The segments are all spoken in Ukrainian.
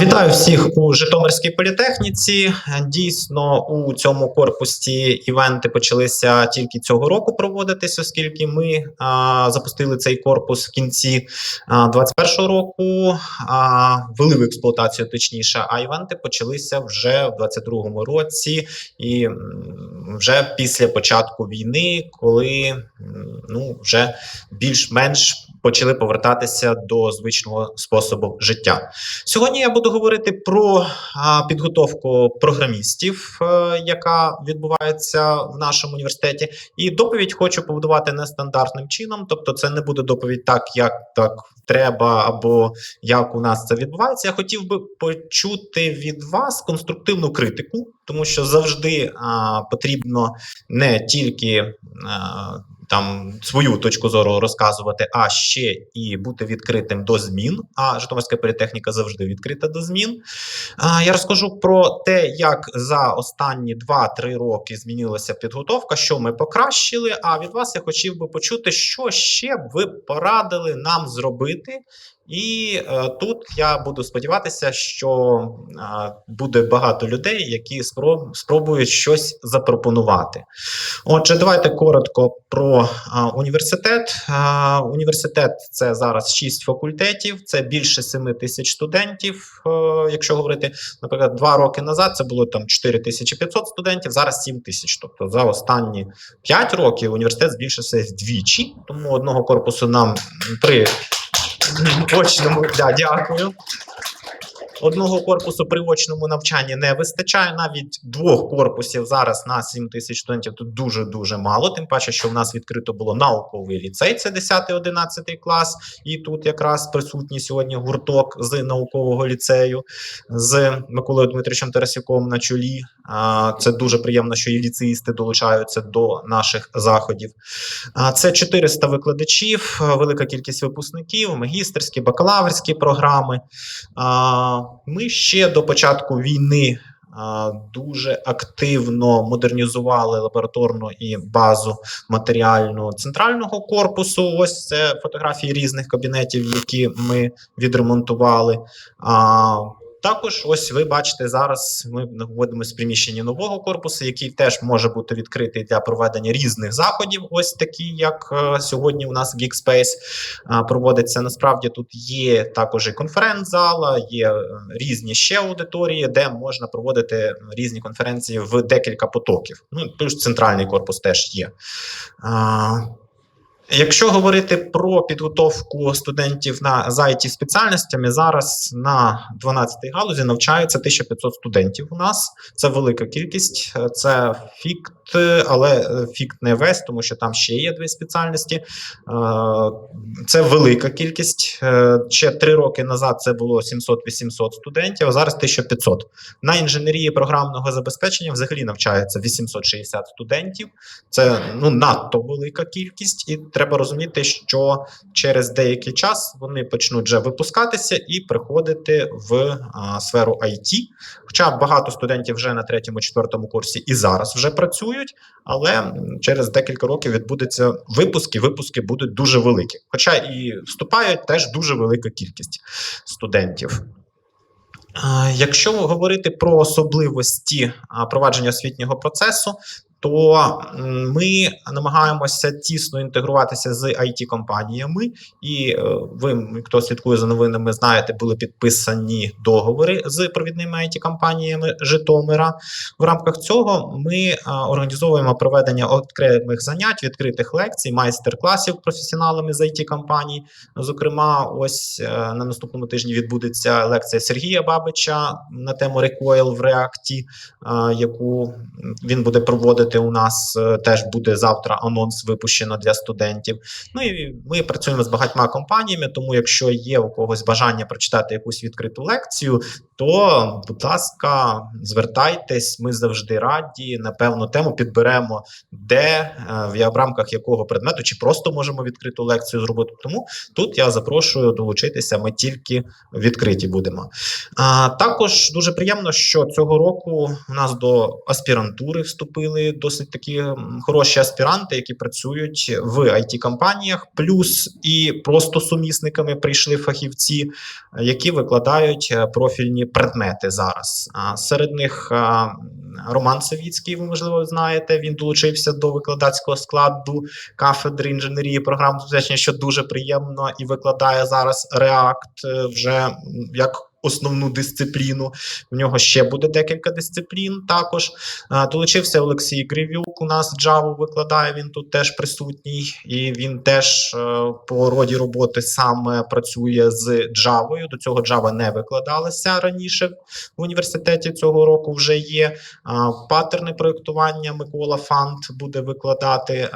Вітаю всіх у Житомирській політехніці. Дійсно, у цьому корпусі івенти почалися тільки цього року проводитись, оскільки ми а, запустили цей корпус в кінці 2021 року, а, ввели в експлуатацію точніше. А івенти почалися вже в 2022 році, і вже після початку війни, коли ну вже більш-менш почали повертатися до звичного способу життя. Сьогодні я буду говорити про підготовку програмістів, е, яка відбувається в нашому університеті. І доповідь хочу побудувати нестандартним чином. Тобто, це не буде доповідь так, як так треба, або як у нас це відбувається. Я хотів би почути від вас конструктивну критику, тому що завжди а, потрібно не тільки. А, там свою точку зору розказувати, а ще і бути відкритим до змін. А Житомирська політехніка завжди відкрита до змін. Я розкажу про те, як за останні 2-3 роки змінилася підготовка, що ми покращили. А від вас я хотів би почути, що ще б ви порадили нам зробити. І е, тут я буду сподіватися, що е, буде багато людей, які спроб, спробують щось запропонувати. Отже, давайте коротко про а, університет. А, університет це зараз 6 факультетів, це більше 7 тисяч студентів. Е, якщо говорити, наприклад, два роки назад це було там 4500 студентів, зараз 7 тисяч. Тобто за останні 5 років університет збільшився вдвічі, тому одного корпусу нам при очному да, дякую. Одного корпусу при очному навчанні не вистачає. Навіть двох корпусів зараз на 7 тисяч студентів тут дуже дуже мало. Тим паче, що в нас відкрито було науковий ліцей, це 10-11 клас, і тут якраз присутній сьогодні гурток з наукового ліцею з Миколою Дмитричем Тарасюком на чолі. Це дуже приємно, що і ліцеїсти долучаються до наших заходів. Це 400 викладачів, велика кількість випускників, магістерські, бакалаврські програми. Ми ще до початку війни. Дуже активно модернізували лабораторну і базу матеріальну центрального корпусу. Ось це фотографії різних кабінетів, які ми відремонтували. Також, ось ви бачите, зараз ми знаходимося в приміщенні нового корпусу, який теж може бути відкритий для проведення різних заходів, ось такі, як е, сьогодні у нас Geekspace е, проводиться. Насправді тут є також і конференц-зала, є е, різні ще аудиторії, де можна проводити різні конференції в декілька потоків. Ну плюс центральний корпус теж є. Якщо говорити про підготовку студентів на за it спеціальностями, зараз на 12-й галузі навчається 1500 студентів. У нас це велика кількість, це фікт, але фікт не весь, тому що там ще є дві спеціальності. Е, Це велика кількість. Е, Ще три роки назад це було 700-800 студентів, а зараз 1500. На інженерії програмного забезпечення взагалі навчається 860 студентів. Це ну надто велика кількість, і треба розуміти, що через деякий час вони почнуть вже випускатися і приходити в сферу IT. Хоча багато студентів вже на третьому, четвертому курсі і зараз вже працюють, але через декілька років відбудеться випуски. Випуски будуть дуже великі. Хоча і вступають теж дуже велика кількість студентів. Якщо говорити про особливості провадження освітнього процесу, то ми намагаємося тісно інтегруватися з it компаніями і е, ви, хто слідкує за новинами, знаєте, були підписані договори з провідними it компаніями Житомира. В рамках цього ми організовуємо проведення окремих занять, відкритих лекцій, майстер-класів професіоналами з it компаній. Зокрема, ось е, на наступному тижні відбудеться лекція Сергія Бабича на тему Recoil в React, яку він буде проводити у нас. Е, Теж буде завтра анонс випущено для студентів. Ну і ми працюємо з багатьма компаніями. Тому, якщо є у когось бажання прочитати якусь відкриту лекцію, то, будь ласка, звертайтесь, ми завжди раді. На певну тему підберемо, де е, в рамках якого предмету, чи просто можемо відкриту лекцію зробити. Тому тут я запрошую долучитися. Ми тільки відкриті будемо. А також дуже приємно, що цього року у нас до аспірантури вступили досить такі хороші аспіранти, які працюють в it компаніях плюс і просто сумісниками прийшли фахівці, е, які викладають е, профільні предмети зараз. Серед них Роман Савіцький, ви можливо знаєте. Він долучився до викладацького складу кафедри інженерії програм що дуже приємно, і викладає зараз React е, вже як основну дисципліну. В нього ще буде декілька дисциплін. Також долучився Олексій Гривюк. У нас Java викладає. Він тут теж присутній, і він теж е, по роді роботи саме працює з Java. До цього Java не викладалася раніше в університеті цього року. Вже є паттерни проєктування. Микола Фант буде викладати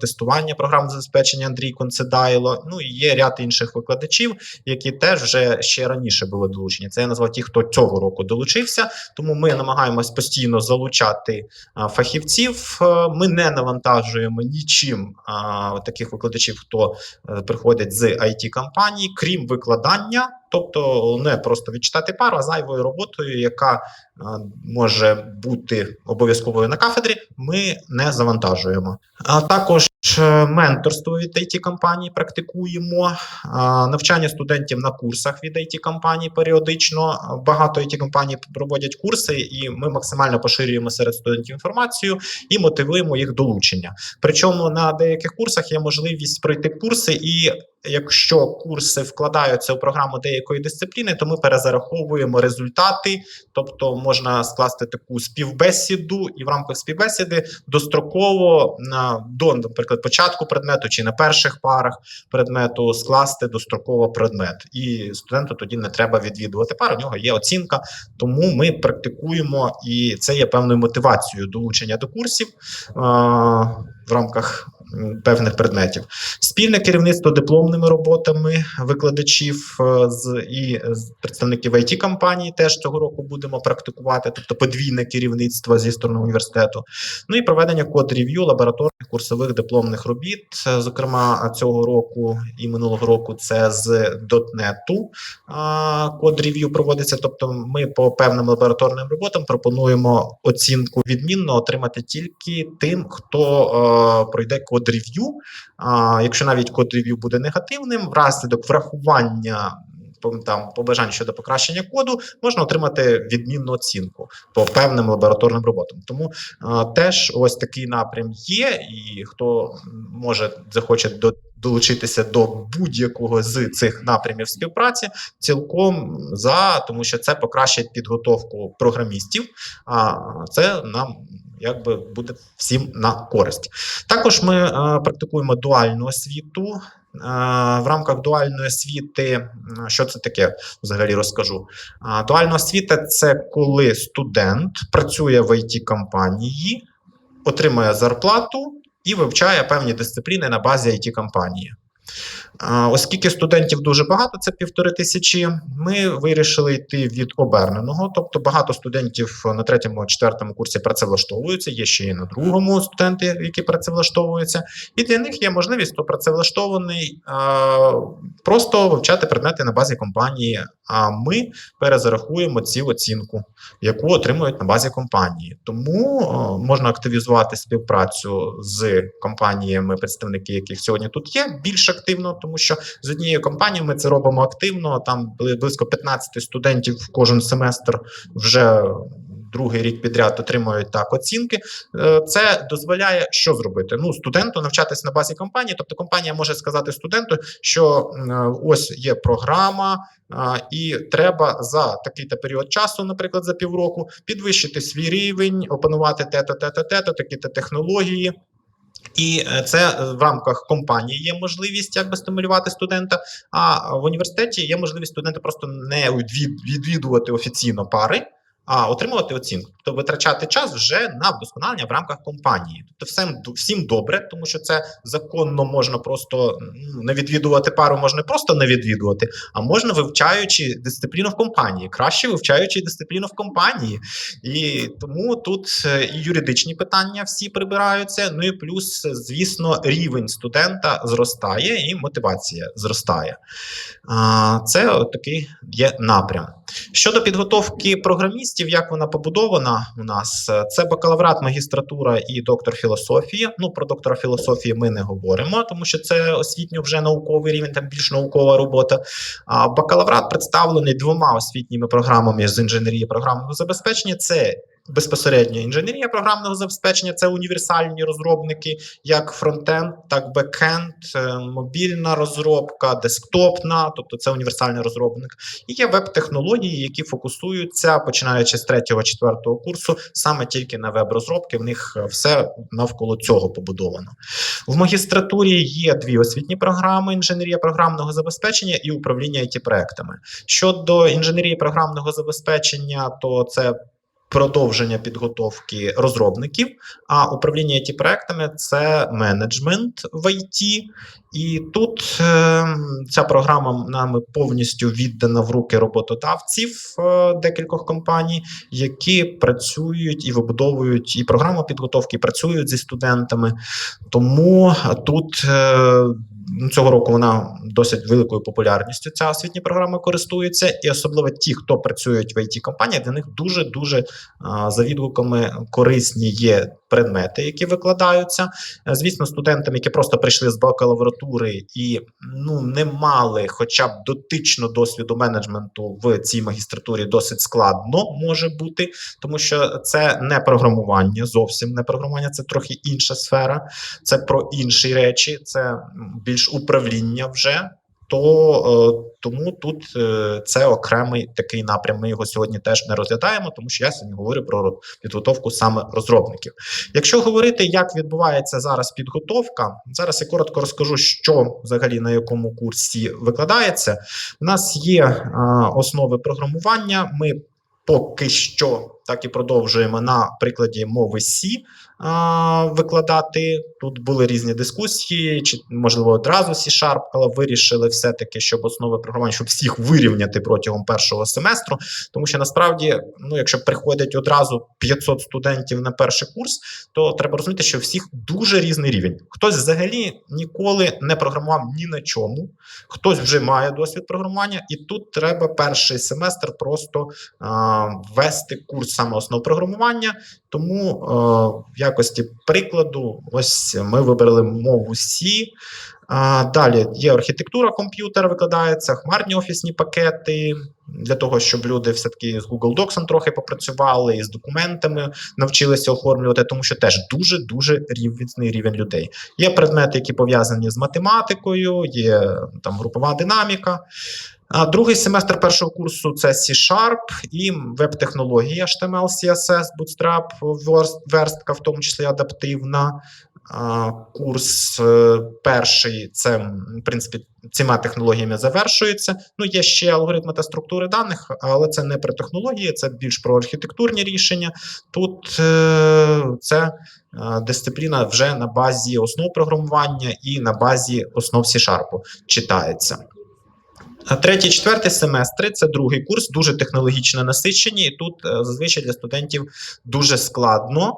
тестування програм забезпечення Андрій Концедайло. Ну і є ряд інших викладачів, які теж вже ще раніше були долучені. Це я назвав ті, хто цього року долучився. Тому ми намагаємось постійно залучати а, фахівців. Е, Ми не навантажуємо нічим а, таких викладачів, хто е, приходять з it компаній, крім викладання. Тобто не просто відчитати пару, а зайвою роботою, яка а, може бути обов'язковою на кафедрі, ми не завантажуємо. А також е, менторство від it компаній практикуємо, навчання студентів на курсах від it компаній періодично. Багато it компаній проводять курси, і ми максимально поширюємо серед студентів інформацію і мотивуємо їх долучення. Причому на деяких курсах є можливість пройти курси і. Якщо курси вкладаються у програму деякої дисципліни, то ми перезараховуємо результати, тобто можна скласти таку співбесіду, і в рамках співбесіди достроково до, наприклад, початку предмету чи на перших парах предмету скласти достроково предмет. І студенту тоді не треба відвідувати пару, у нього є оцінка. Тому ми практикуємо, і це є певною мотивацією долучення до курсів в рамках певних предметів. Спільне керівництво дипломними роботами викладачів е, з і з представників it компаній теж цього року будемо практикувати, тобто подвійне керівництво зі сторони університету. Ну і проведення код-рев'ю лабораторних курсових дипломних робіт. Е, Зокрема, цього року і минулого року це з .NET код-рев'ю проводиться. Тобто, ми по певним лабораторним роботам пропонуємо оцінку відмінно отримати тільки тим, хто е, пройде код-рев'ю. Якщо навіть код рев'ю буде негативним, внаслідок врахування там побажань щодо покращення коду, можна отримати відмінну оцінку по певним лабораторним роботам. Тому а, теж ось такий напрям є, і хто може захоче до. Долучитися до будь-якого з цих напрямів співпраці цілком за, тому що це покращить підготовку програмістів. А це нам якби буде всім на користь. Також ми е, практикуємо дуальну освіту. Е, в рамках дуальної освіти, що це таке, взагалі розкажу. Дуальна освіта це коли студент працює в it компанії, отримує зарплату і вивчає певні дисципліни на базі it компанії. Оскільки студентів дуже багато, це півтори тисячі, ми вирішили йти від оберненого. Тобто багато студентів на третьому, четвертому курсі працевлаштовуються, є ще і на другому студенти, які працевлаштовуються. І для них є можливість, хто працевлаштований, просто вивчати предмети на базі компанії. А ми перезарахуємо цю оцінку, яку отримують на базі компанії. Тому можна активізувати співпрацю з компаніями, представники яких сьогодні тут є, більш активно, тому що з однією компанією ми це робимо активно. Там бли- близько 15 студентів кожен семестр вже. Другий рік підряд отримують так оцінки. Е, Це дозволяє що зробити? Ну, студенту навчатись на базі компанії. Тобто, компанія може сказати студенту, що ось є програма, і треба за такий-то період часу, наприклад, за півроку, підвищити свій рівень, опанувати те-то, те-то, те-то, такі-то технології. І е, це в рамках компанії є можливість якби стимулювати студента. А в університеті є можливість студента просто не відвід- відвідувати офіційно пари, а отримувати оцінку, тобто витрачати час вже на вдосконалення в рамках компанії. Тобто, всім, всім добре, тому що це законно можна просто ну, не відвідувати пару, можна просто не відвідувати, а можна вивчаючи дисципліну в компанії, краще вивчаючи дисципліну в компанії. І тому тут е, і юридичні питання всі прибираються. Ну і плюс, звісно, рівень студента зростає і мотивація зростає. Це такий є напрям. Щодо підготовки програмістів, як вона побудована у нас, е, це бакалаврат, магістратура і доктор філософії. Ну про доктора філософії ми не говоримо, тому що це освітньо вже науковий рівень, там більш наукова робота. А бакалаврат представлений двома освітніми програмами з інженерії програмного забезпечення. Це Безпосередньо інженерія програмного забезпечення це універсальні розробники, як фронтенд, так бекенд, е, мобільна розробка, десктопна, тобто це універсальний розробник. І є веб-технології, які фокусуються, починаючи з 3-4 курсу, саме тільки на веб-розробки. В них е, все навколо цього побудовано. В магістратурі є дві освітні програми: інженерія програмного забезпечення і управління it проектами Щодо інженерії програмного забезпечення, то це продовження підготовки розробників, а управління it проектами це менеджмент в IT. І тут е, ця програма нами повністю віддана в руки роботодавців е, декількох компаній, які працюють і вибудовують і програму підготовки, і працюють зі студентами. Тому тут е, ну, цього року вона досить великою популярністю. Ця освітня програма користується, і особливо ті, хто працюють в it компаніях для них дуже дуже за відгуками корисні є предмети, які викладаються. Е, Звісно, студентам, які просто прийшли з бакалавратури і ну не мали, хоча б дотично досвіду менеджменту в цій магістратурі, досить складно може бути, тому що це не програмування, зовсім не програмування, це трохи інша сфера, це про інші речі, це більш управління вже. То е, тому тут е, це окремий такий напрям. Ми його сьогодні теж не розглядаємо, тому що я сьогодні говорю про підготовку саме розробників. Якщо говорити, як відбувається зараз підготовка, зараз я коротко розкажу, що взагалі на якому курсі викладається. У нас є е, основи програмування. Ми поки що так і продовжуємо на прикладі мови а, викладати. Тут були різні дискусії, чи можливо одразу C-Sharp, але вирішили все-таки, щоб основи програмування, щоб всіх вирівняти протягом першого семестру. Тому що насправді, ну, якщо приходять одразу 500 студентів на перший курс, то треба розуміти, що всіх дуже різний рівень. Хтось взагалі ніколи не програмував ні на чому, хтось вже має досвід програмування, і тут треба перший семестр просто а, ввести курс саме основ програмування. Тому е, в якості прикладу, ось ми вибрали мову C. А, далі є архітектура комп'ютера, викладається, хмарні офісні пакети для того, щоб люди все-таки з Google Docs трохи попрацювали і з документами навчилися оформлювати, тому що теж дуже дуже рівний рівень людей. Є предмети, які пов'язані з математикою, є там групова динаміка. А другий семестр першого курсу це C-Sharp і веб-технології HTML, CSS, Bootstrap, верстка, в тому числі адаптивна. Курс е, перший це в принципі цими технологіями завершується. Ну є ще алгоритми та структури даних, але це не про технології, це більш про архітектурні рішення. Тут е, це е, дисципліна вже на базі основ програмування і на базі основ C-Sharp читається. Третій, четвертий семестри це другий курс, дуже технологічно насичені, і тут е, зазвичай для студентів дуже складно,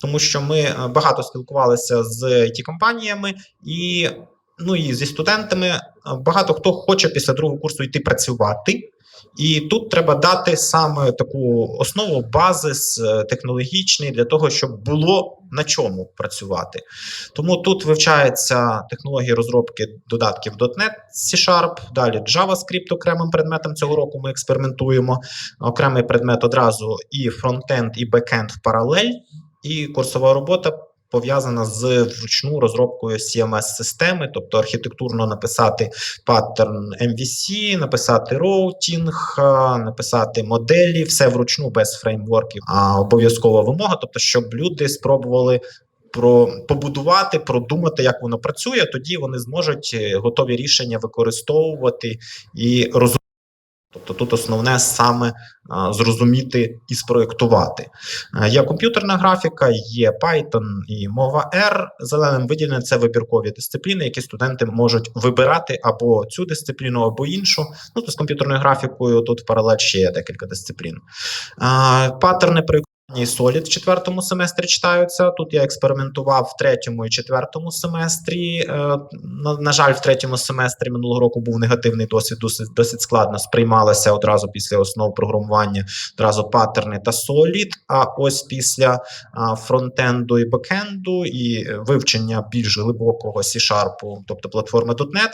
тому що ми е, багато спілкувалися з it компаніями і, ну, і зі студентами. Е, Багато хто хоче після другого курсу йти працювати. І тут треба дати саме таку основу, базис е, технологічний для того, щоб було на чому працювати. Тому тут вивчаються технології розробки додатків .NET, C-Sharp, далі JavaScript окремим предметом цього року ми експериментуємо. Окремий предмет одразу і фронтенд, і бекенд в паралель, і курсова робота. Пов'язана з вручну розробкою CMS-системи, тобто архітектурно написати паттерн MVC, написати роутінг, написати моделі, все вручну без фреймворків, а обов'язкова вимога, тобто, щоб люди спробували. Про побудувати, продумати, як воно працює, тоді вони зможуть е, готові рішення використовувати і розуміти. Тобто тут основне саме зрозуміти і спроєктувати. Е, Є комп'ютерна графіка, є Python і мова R. Зеленим виділені це вибіркові дисципліни, які студенти можуть вибирати або цю дисципліну, або іншу. Ну то з комп'ютерною графікою тут в паралель ще є декілька дисциплін. А, Паттерни, про І Solid в четвертому семестрі читаються. Тут я експериментував в третьому і четвертому семестрі. Е, На, на жаль, в третьому семестрі минулого року був негативний досвід, досить, досить складно сприймалося одразу після основ програмування, одразу паттерни та Solid. А ось після фронтенду і бекенду і е, вивчення більш глибокого C-Sharp, тобто платформи .NET,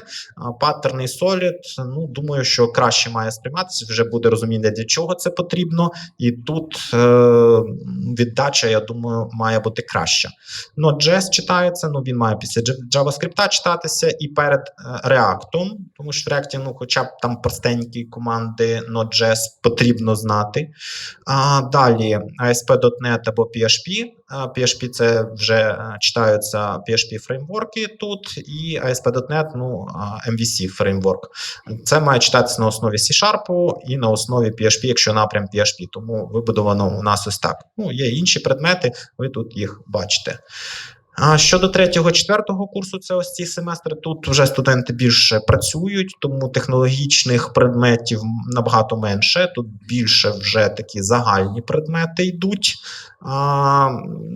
паттерни і Solid, ну думаю, що краще має сприйматися. Вже буде розуміння, для чого це потрібно. І тут е, віддача, я думаю, має бути краща. Node.js читається, ну він має після JavaScript читатися і перед е, React, тому що в React, ну, хоча б там простенькі команди Node.js потрібно знати. А, далі ASP.NET або PHP. PHP це вже е, читаються PHP фреймворки тут, і ASP.NET, ну, MVC фреймворк. Це має читатися на основі C-Sharp і на основі PHP, якщо напрям PHP. Тому вибудовано у нас ось так. Ну, є інші предмети, ви тут їх бачите. А щодо третього, четвертого курсу, це ось ці семестри. Тут вже студенти більше працюють, тому технологічних предметів набагато менше. Тут більше вже такі загальні предмети йдуть. А,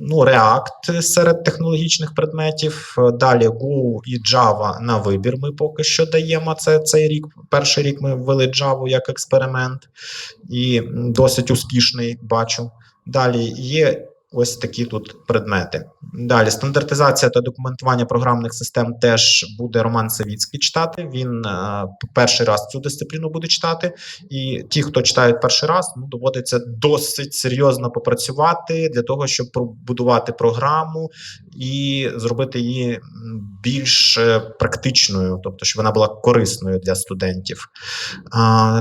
ну, React серед технологічних предметів. Далі Go і Java на вибір. Ми поки що даємо. Це цей рік. Перший рік ми ввели Java як експеримент, і досить успішний бачу. Далі є ось такі тут предмети. Далі стандартизація та документування програмних систем теж буде Роман Савіцький читати. Він е, перший раз цю дисципліну буде читати. І ті, хто читає перший раз, ну доводиться досить серйозно попрацювати для того, щоб побудувати програму і зробити її більш е, практичною, тобто, щоб вона була корисною для студентів. А,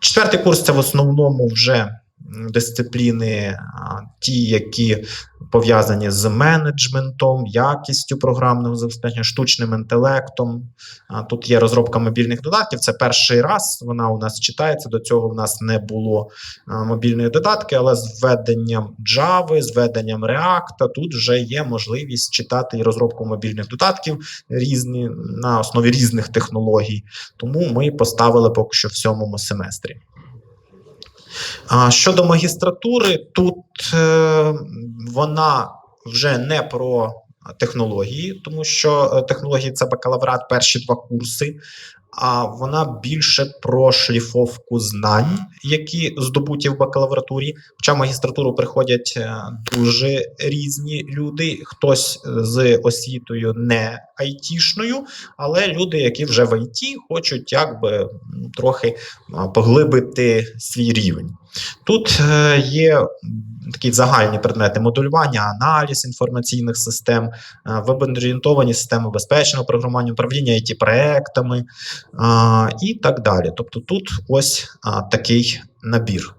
Четвертий курс це в основному вже дисципліни, ті, які пов'язані з менеджментом, якістю програмного забезпечення, штучним інтелектом. Тут є розробка мобільних додатків. Це перший раз вона у нас читається. До цього у нас не було мобільної додатки, але з введенням Java, з введенням React, тут вже є можливість читати і розробку мобільних додатків різні на основі різних технологій. Тому ми поставили поки що в сьомому семестрі. А щодо магістратури, тут е, вона вже не про технології, тому що е, технології це бакалаврат, перші два курси. А вона більше про шліфовку знань, які здобуті в бакалавратурі. Хоча в магістратуру приходять е, дуже різні люди, хтось з освітою не айтішною, але люди, які вже в ІТ, хочуть якби трохи поглибити свій рівень. Тут е, є такі загальні предмети моделювання, аналіз інформаційних систем, е, веб-орієнтовані системи безпечного програмування, управління it проектами і так далі. Тобто тут ось такий набір.